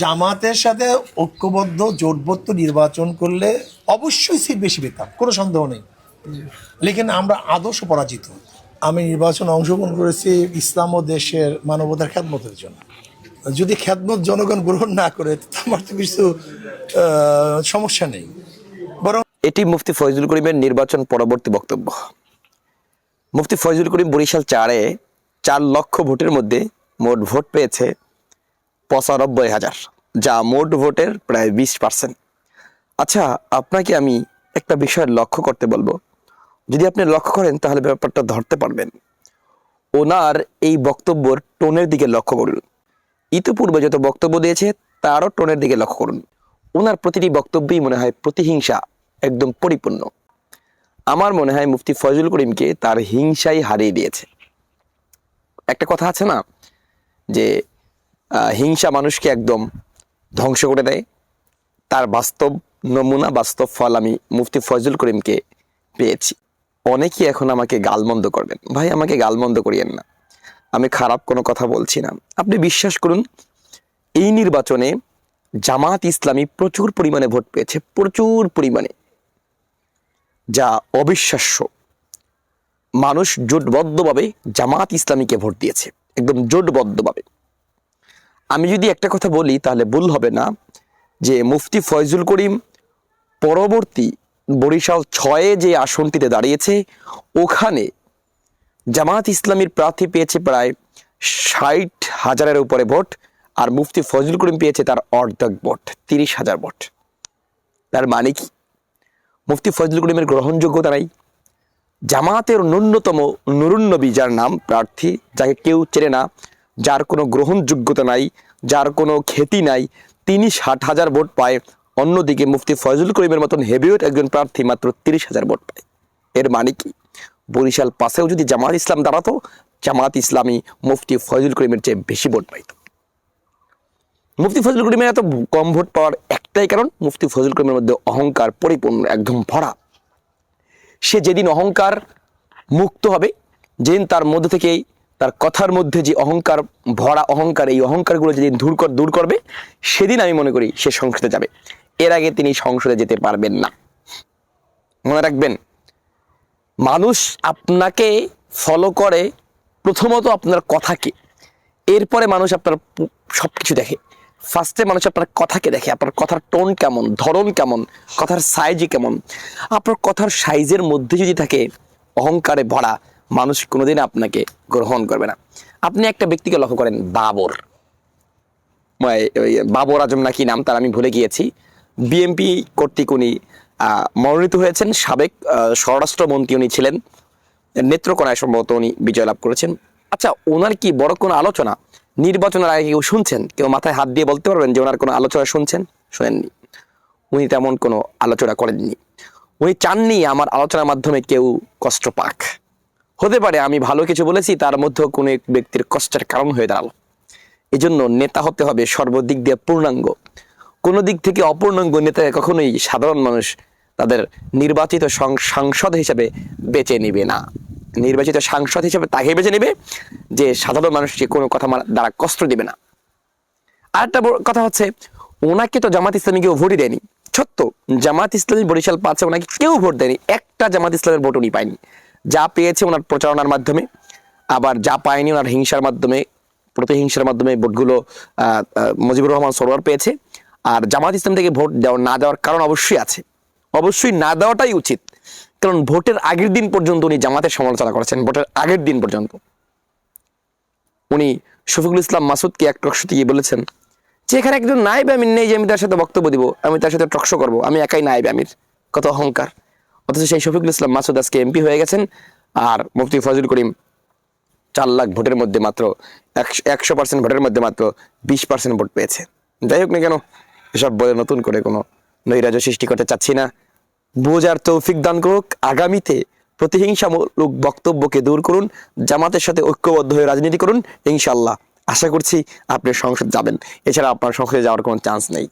জামাতের সাথে ঐক্যবদ্ধ, জোটবদ্ধ নির্বাচন করলে অবশ্যই সিট বেশি পেতাম, কোনো সন্দেহ নেই। লেকিন আমরা আদর্শ পরাজিত। আমি নির্বাচনে অংশগ্রহণ করেছি ইসলাম ও দেশের মানবতার খ্যাতমতের জন্য। যদি খ্যাতমত জনগণ গ্রহণ না করে আমার তো কিছু সমস্যা নেই। বরং এটি মুফতি ফয়জুল করিমের নির্বাচন পরবর্তী বক্তব্য। মুফতি ফয়জুল করিম বরিশাল চারে চার লক্ষ ভোটের মধ্যে মোট ভোট পেয়েছে পঁচানব্বই হাজার, যা মোট ভোটের প্রায় বিশ পার্সেন্ট আচ্ছা আপনাকে আমি একটা বিষয় লক্ষ্য করতে বলব। যদি আপনি লক্ষ্য করেন, তাহলে ব্যাপারটা ধরতে পারবেন। ওনার এই বক্তব্যর টোনের দিকে লক্ষ্য করুন। ইতিপূর্বে যত বক্তব্য দিয়েছে, তারও টোনের দিকে লক্ষ্য করুন। ওনার প্রতিটি বক্তব্যই মনে হয় প্রতিহিংসা, একদম পরিপূর্ণ। আমার মনে হয় মুফতি ফজল করিমকে তার হিংসাই হারিয়ে দিয়েছে। একটা কথা আছে না, যে হিংসা মানুষকে একদম ধ্বংস করে দেয়। তার বাস্তব নমুনা, বাস্তব ফল আমি মুফতি ফজল করিমকে পেয়েছি। অনেকেই এখন আমাকে গালমন্দ করবেন। ভাই, আমাকে গালমন্দ করিয়েন না। আমি খারাপ কোনো কথা বলছি না। আপনি বিশ্বাস করুন, এই নির্বাচনে জামাত ইসলামী প্রচুর পরিমাণে ভোট পেয়েছে, প্রচুর পরিমাণে। যা অবিশ্বাস্য। মানুষ জোটবদ্ধভাবে জামাত ইসলামীকে ভোট দিয়েছে, একদম জোটবদ্ধভাবে। আমি যদি একটা কথা বলি, তাহলে ভুল হবে না যে মুফতি ফয়জুল করিম পরবর্তী বরিশাল ছয়ে যে আসনটিতে দাঁড়িয়েছে, ওখানে জামাত ইসলামীর প্রার্থী পেয়েছে প্রায় ষাট হাজারের উপরে ভোট আর মুফতি ফজল করিম পেয়েছে তার অর্ধেক ভোট, তিরিশ হাজার ভোট। তার মানে কি? মুফতি ফজল করিমের গ্রহণযোগ্যতা নাই। জামাতের ন্যূনতম নুরুন্নবী, যার নাম প্রার্থী, যাকে কেউ চেনে না যার কোনো গ্রহণযোগ্যতা নাই, যার কোনো খ্যাতি নাই, তিনি ষাট হাজার ভোট পায়। অন্যদিকে মুফতি ফজল করিমের মতন হেভিওয়েট একজন প্রার্থী মাত্র তিরিশ হাজার ভোট পায়। এর মানে কি? বরিশাল পাশেও যদি জামাত ইসলাম দাঁড়াতো জামাত ইসলামী মুফতি ফজল করিমের চেয়ে বেশি ভোট পাইত। মুফতি ফজল করিমের এত কম ভোট পাওয়ার একটাই কারণ, মুফতি ফজল করিমের মধ্যে অহংকার পরিপূর্ণ, একদম ভরা। সে যেদিন অহংকার মুক্ত হবে, যেদিন তার মধ্যে থেকেই তার কথার মধ্যে যে অহংকার, ভরা অহংকার, এই অহংকারগুলো যেদিন দূর দূর করবে, সেদিন আমি মনে করি সে সংসদে যাবে। এর আগে তিনি সংসদে যেতে পারবেন না। মনে রাখবেন, মানুষ আপনাকে ফলো করে প্রথমত আপনার কথাকে, এরপরে মানুষ আপনার পু- সবকিছু দেখে। ফার্স্টে মানুষ আপনার কথাকে দেখে, আপনার কথার টোন কেমন, ধরন কেমন, কথার সাইজ কেমন। আপনার কথার সাইজের মধ্যে যদি থাকে অহংকারে ভরা মানুষ কোনোদিন আপনাকে গ্রহণ করবে না। আপনি একটা ব্যক্তিকে লক্ষ্য করেন, বাবর। বাবর আজম নাকি নাম, তার আমি ভুলে গিয়েছি। বিএমপি কর্তৃক উনি মনোনীত হয়েছেন, সাবেক স্বরাষ্ট্রমন্ত্রী উনি ছিলেন। নেত্রকোনায় সম্ভবত উনি বিজয় লাভ করেছেন। আচ্ছা ওনার কি বড় কোনো আলোচনা? নির্বাচনের আগে কেউ শুনছেন? কেউ মাথায় হাত দিয়ে বলতে পারবেন যে ওনার কোনো আলোচনা শুনছেন? শোনেননি। উনি তেমন কোনো আলোচনা করেননি। উনি চাননি আমার আলোচনার মাধ্যমে কেউ কষ্ট পাক। হতে পারে আমি ভালো কিছু বলেছি, তার মধ্যেও কোনো এক ব্যক্তির কষ্টের কারণ হয়ে দাঁড়াল। এই জন্য নেতা হতে হবে সর্বদিক দিয়ে পূর্ণাঙ্গ। কোনো দিক থেকে অপূর্ণাঙ্গ নেতা কখনোই সাধারণ মানুষ তাদের নির্বাচিত সাংসদ হিসেবে বেছে নিবে না। নির্বাচিত সাংসদ হিসেবে তাকে বেছে নেবে যে সাধারণ মানুষকে কোনো কথা দ্বারা কষ্ট দিবে না। আরেকটা কথা হচ্ছে, ওনাকে তো জামাত ইসলামী কেউ ভোটই দেয়নি। সত্য, জামাত ইসলামী বরিশাল পাচ্ছে ওনাকে কেউ ভোট দেয়নি। একটা জামাত ইসলামের ভোট উনি পায়নি। যা পেয়েছে ওনার প্রচারণার মাধ্যমে, আবার যা পায়নি ওনার হিংসার মাধ্যমে, প্রতিহিংসার মাধ্যমে ভোটগুলো মুজিবুর রহমান সরোয়ার পেয়েছে। আর জামাত ইসলাম থেকে ভোট দেওয়া, না দেওয়ার কারণ অবশ্যই আছে। অবশ্যই না দেওয়াটাই উচিত। কারণ ভোটের আগের দিন পর্যন্ত উনি জামাতের সমালোচনা করেছেন, ভোটের আগের দিন পর্যন্ত। উনি শফিকুল ইসলাম মাসুদকে এক টকশোতে গিয়ে বলেছেন, যে এখানে একজন নায়েব আমির নেই যে আমি তার সাথে বক্তব্য দিব, আমি তার সাথে টকশো করব, আমি একাই নায়েব আমির। কত অহংকার। অথচ সেই শফিকুল ইসলাম মাসুদ আজকে এমপি হয়ে গেছেন, আর মুফতি ফজল করিম চার লাখ ভোটের মধ্যে মাত্র একশো পার্সেন্ট ভোটের মধ্যে মাত্র বিশ পার্সেন্ট ভোট পেয়েছে। যাই হোক না কেন, এসব বলে নতুন করে কোনো নৈরাজ্য সৃষ্টি করতে চাচ্ছি না। বোঝার তৌফিক দান করুক, আগামীতে প্রতিহিংসামূলক বক্তব্যকে দূর করুন, জামাতের সাথে ঐক্যবদ্ধ হয়ে রাজনীতি করুন ইনশাল্লাহ আশা করছি আপনি সংসদ যাবেন। এছাড়া আপনার সংসদে যাওয়ার কোনো চান্স নেই।